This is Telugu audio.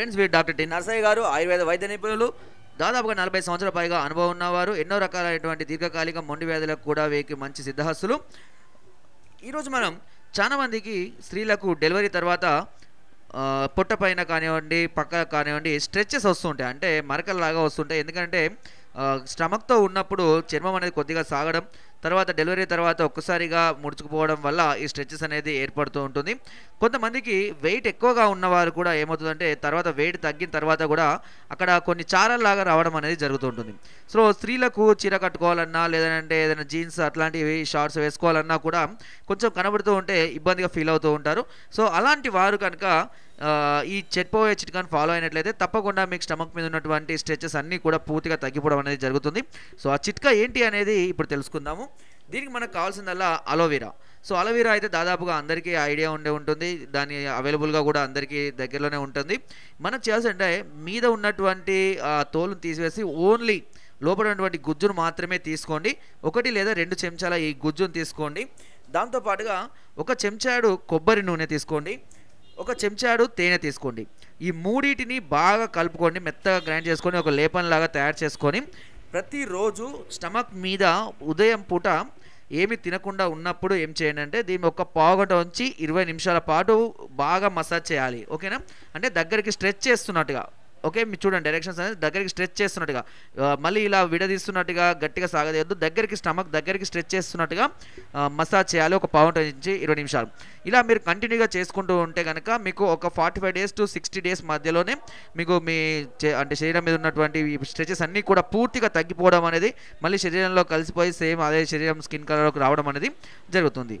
ఫ్రెండ్స్ వీరు డాక్టర్ టి నర్సయ్య గారు ఆయుర్వేద వైద్య నిపుణులు. దాదాపుగా నలభై సంవత్సరాల పైగా అనుభవం ఉన్నవారు. ఎన్నో రకాలైనటువంటి దీర్ఘకాలిక మొండి వ్యాధులకు కూడా వీరికి మంచి సిద్ధహస్తులు. ఈరోజు మనం చాలా మందికి స్త్రీలకు డెలివరీ తర్వాత పొట్ట పైన కానివ్వండి పక్క కానివ్వండి స్ట్రెచెస్ వస్తుంటాయి. అంటే మరకల్లాగా వస్తుంటాయి. ఎందుకంటే స్టమక్తో ఉన్నప్పుడు చర్మం అనేది కొద్దిగా సాగడం తర్వాత డెలివరీ తర్వాత ఒక్కసారిగా ముడుచుకుపోవడం వల్ల ఈ స్ట్రెచెస్ అనేది ఏర్పడుతూ ఉంటుంది. కొంతమందికి వెయిట్ ఎక్కువగా ఉన్నవారు కూడా ఏమవుతుందంటే తర్వాత వెయిట్ తగ్గిన తర్వాత కూడా అక్కడ కొన్ని చారల్లాగా రావడం అనేది జరుగుతుంటుంది సో స్త్రీలకు చీర కట్టుకోవాలన్నా లేదంటే ఏదైనా జీన్స్ అట్లాంటివి షార్ట్స్ వేసుకోవాలన్నా కూడా కొంచెం కనబడుతూ ఉంటే ఇబ్బందిగా ఫీల్ అవుతూ ఉంటారు. సో అలాంటి వారు కనుక ఈ చెట్ పోయే చిట్కాను ఫాలో అయినట్లయితే తప్పకుండా మీకు స్టమక్ మీద ఉన్నటువంటి స్ట్రెచెస్ అన్నీ కూడా పూర్తిగా తగ్గిపోవడం అనేది జరుగుతుంది. సో ఆ చిట్కా ఏంటి అనేది ఇప్పుడు తెలుసుకుందాము. దీనికి మనకు కావాల్సిందల్లా అలోవెరా సో అలోవెరా అయితే దాదాపుగా అందరికీ ఐడియా ఉండే ఉంటుంది. దాని అవైలబుల్గా కూడా అందరికీ దగ్గరలోనే ఉంటుంది. మనకు చేయాల్సిందంటే మీద ఉన్నటువంటి తోలును తీసివేసి ఓన్లీ లోపల ఉన్నటువంటి గుజ్జును మాత్రమే తీసుకోండి. ఒకటి లేదా రెండు చెంచాల ఈ గుజ్జును తీసుకోండి. దాంతోపాటుగా ఒక చెంచాడు కొబ్బరి నూనె తీసుకోండి. ఒక చెంచాడు తేనె తీసుకోండి. ఈ మూడింటిని బాగా కలుపుకోండి మెత్తగా గ్రైండ్ చేసుకొని ఒక లేపనలాగా తయారు చేసుకొని ప్రతిరోజు స్టమక్ మీద ఉదయం పూట ఏమి తినకుండా ఉన్నప్పుడు ఏం చేయండి అంటే దీన్ని ఒక పావుగంట ఉంచి ఇరవై నిమిషాల పాటు బాగా మసాజ్ చేయాలి. ఓకేనా? అంటే దగ్గరికి స్ట్రెచ్ చేస్తున్నట్టుగా. ఓకే మీరు చూడండి డైరెక్షన్స్ అనేది దగ్గరికి స్ట్రెచ్ చేస్తున్నట్టుగా. మళ్ళీ ఇలా విడదీస్తున్నట్టుగా గట్టిగా సాగదేయద్దు. దగ్గరికి స్టమక్ దగ్గరికి స్ట్రెచ్ చేస్తున్నట్టుగా మసాజ్ చేయాలి. ఒక పావు నుంచి ఇరవై నిమిషాలు. ఇలా మీరు కంటిన్యూగా చేసుకుంటూ ఉంటే కనుక మీకు ఒక forty five days to sixty days మధ్యలోనే మీకు మీ చే- అంటే శరీరం మీద ఉన్నటువంటి స్ట్రెచెస్ అన్నీ కూడా పూర్తిగా తగ్గిపోవడం అనేది మళ్ళీ శరీరంలో కలిసిపోయి సేమ్ అదే శరీరం స్కిన్ కలర్లోకి రావడం అనేది జరుగుతుంది.